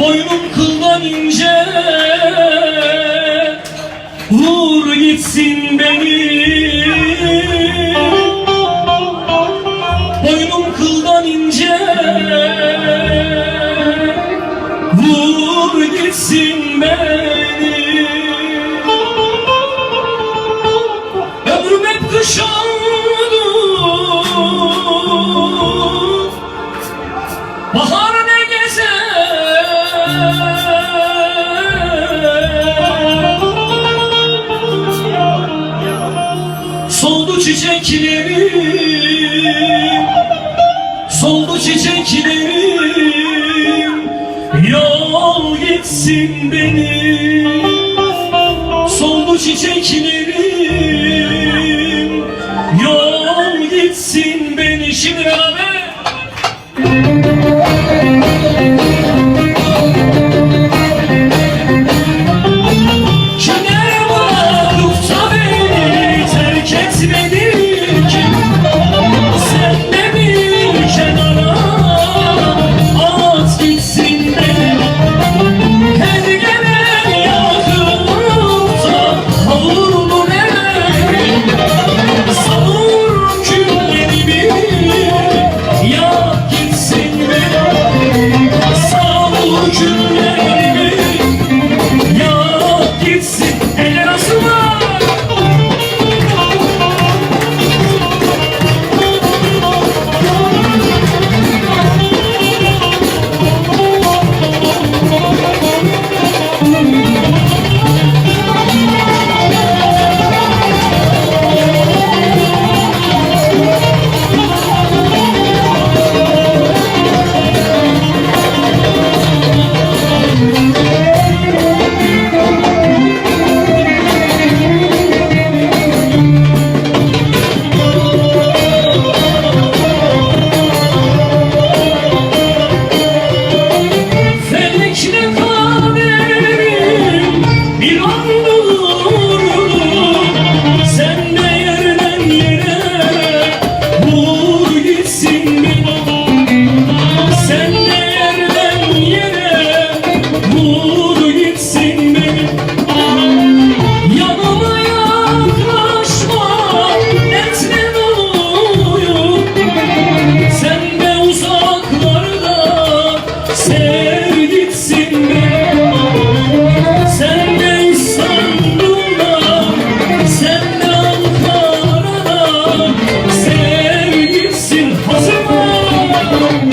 Boynum kıldan ince. Vur gitsin beni. Boynum kıldan ince. Vur gitsin beni. Ömrüm hep kış oldu. Bahar Soldu çiçeklerim Soldu çiçeklerim Yol gitsin beni. Soldu çiçeklerim Yol gitsin beni. Şimdi beraber